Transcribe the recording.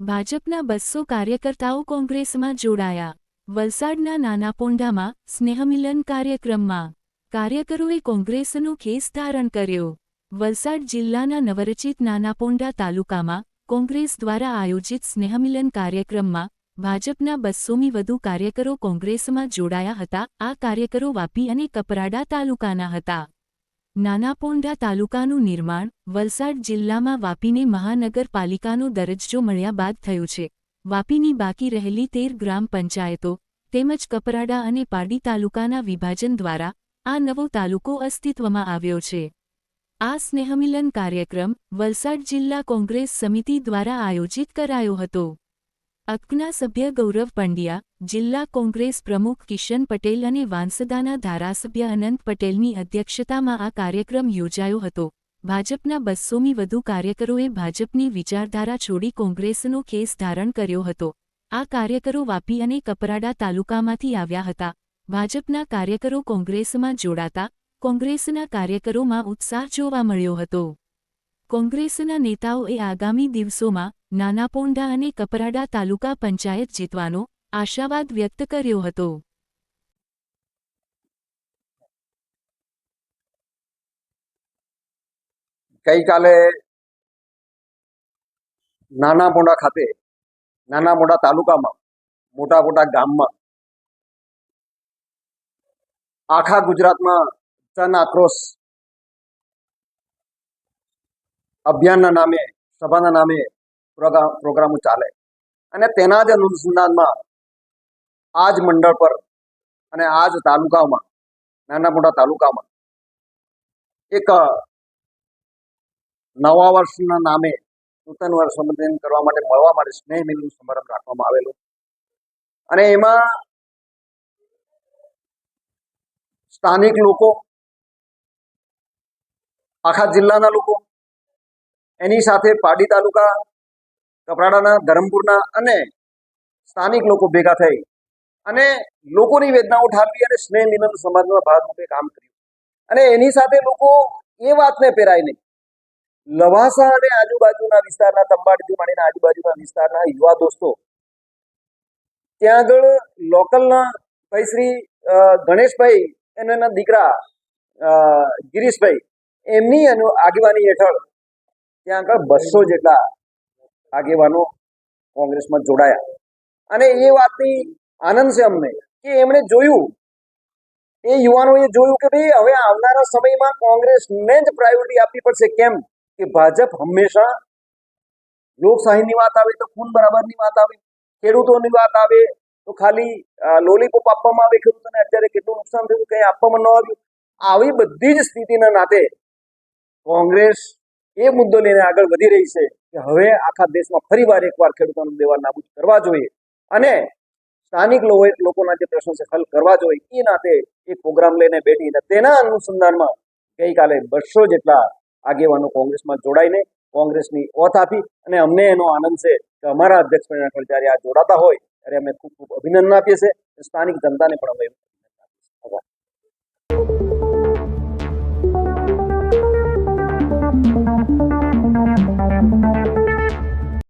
ભાજપના બસો કાર્યકર્તાઓ કોંગ્રેસમાં જોડાયા. વલસાડના નાના પોંઢામાં સ્નેહમિલન કાર્યક્રમમાં કાર્યકરોએ કોંગ્રેસનો ખેસ ધારણ કર્યો. વલસાડ જિલ્લાના નવરચિત નાનાપોંડા તાલુકામાં કોંગ્રેસ દ્વારા આયોજિત સ્નેહમિલન કાર્યક્રમમાં ભાજપના બસોમી વધુ કાર્યકરો કોંગ્રેસમાં જોડાયા હતા. આ કાર્યકરો વાપી અને કપરાડા તાલુકાના હતા. નાના પોંઢા તાલુકાનું નિર્માણ વલસાડ જિલ્લામાં વાપીને મહાનગરપાલિકાનો દરજ્જો મળ્યા બાદ થયું છે. વાપીની બાકી રહેલી તેર ગ્રામ પંચાયતો તેમજ કપરાડા અને પારડી તાલુકાના વિભાજન દ્વારા આ નવો તાલુકો અસ્તિત્વમાં આવ્યો છે. આ સ્નેહમિલન કાર્યક્રમ વલસાડ જિલ્લા કોંગ્રેસ સમિતિ દ્વારા આયોજિત કરાયો હતો. અકના સભ્ય ગૌરવ પંડ્યા, જિલ્લા કોંગ્રેસ પ્રમુખ કિશન પટેલ અને વાંસદાના ધારાસભ્ય અનંત પટેલની અધ્યક્ષતામાં આ કાર્યક્રમ યોજાયો હતો. ભાજપના બસ્સોમી વધુ કાર્યકરોએ ભાજપની વિચારધારા છોડી કોંગ્રેસનો કેસ ધારણ કર્યો હતો. આ કાર્યકરો વાપી અને કપરાડા તાલુકામાંથી આવ્યા હતા. ભાજપના કાર્યકરો કોંગ્રેસમાં જોડાતા, કોંગ્રેસના કાર્યકરોમાં ઉત્સાહ જોવા મળ્યો હતો. કોંગ્રેસના નેતાઓએ આગામી દિવસોમાં નાના પોંઢા અને કપરાડા તાલુકા પંચાયત જીતવાનો આશાવાદ વ્યક્ત કર્યો હતો. ગઈકાલે નાના મોડા ખાતે નાના મોટા તાલુકામાં મોટા મોટા ગામમાં, આખા ગુજરાતમાં જન આક્રોશ અભિયાનના નામે, સભાના નામે પ્રોગ્રામ ચાલે. અને તેના જ અનુસંધાનમાં આ જ મંડળ પર અને આ જ તાલુકામાં, નાના મોટા તાલુકામાં એક નવા વર્ષના નામે નૂતન વર્ષ સંબોધન કરવા માટે, મળવા માટે સ્નેહ મિલન સમારંભ રાખવામાં આવેલો. અને એમાં સ્થાનિક લોકો, આખા જિલ્લાના લોકો, એની સાથે પાડી તાલુકા કપરાડાના ધરમપુરના અને સ્થાનિક લોકો ભેગા થઈ અને લોકોની વેદનાઓ ઠાલવી અને સ્નેહ મિલન સમાજના ભાગરૂપે કામ કર્યું. અને એની સાથે લોકો એ વાતને પહેરાય નહીં લવાસા અને આજુબાજુના વિસ્તારના, તંબાડીથી માંડીને આજુબાજુના વિસ્તારના યુવા દોસ્તો, ત્યાં આગળ લોકલના ભાઈ શ્રી ગણેશભાઈ અને એના દીકરા ગિરીશભાઈ, એમની આગેવાની હેઠળ ત્યાં આગળ બસો જેટલા આગેવાનો કોંગ્રેસમાં જોડાયા. અને એ વાતની આનંદ છે અમને કે એમણે જોયું, એ યુવાનોએ જોયું કે ભાઈ હવે આવનારા સમયમાં કોંગ્રેસને જ પ્રાયોરિટી આપવી પડશે. કેમ? કે ભાજપ હંમેશા લોકશાહીની વાત આવે તો ખૂન બરાબરની વાત આવે, ખેડૂતોની વાત આવે તો ખાલી લોલીપોપ આપવામાં આવે, ખેડૂતોને અત્યારે કેટલું નુકસાન થયું, કંઈ આપવામાં ન આવ્યું. આવી બધી જ સ્થિતિના નાતે કોંગ્રેસ એ મુદ્દો લઈને આગળ વધી રહી છે. કે હવે આખા દેશમાં ફરીવાર એકવાર ખેડૂતોનું દેવા નાબૂદ કરવા જોઈએ અને સ્થાનિક લોકોના જે પ્રશ્નો છે હલ કરવા જોઈએ. એ નાતે એ પ્રોગ્રામ લઈને બેઠી અને તેના અનુસંધાનમાં ગઈકાલે બસો જેટલા આગેવાનો કોંગ્રેસમાં જોડાઈને કોંગ્રેસની ઓથ આપી અને અમને એનો આનંદ છે કે અમારા અધ્યક્ષ હેઠળ જ્યારે આ જોડાતા હોય ત્યારે અમે ખૂબ ખૂબ અભિનંદન આપીએ છીએ. સ્થાનિક જનતાને પણ અમે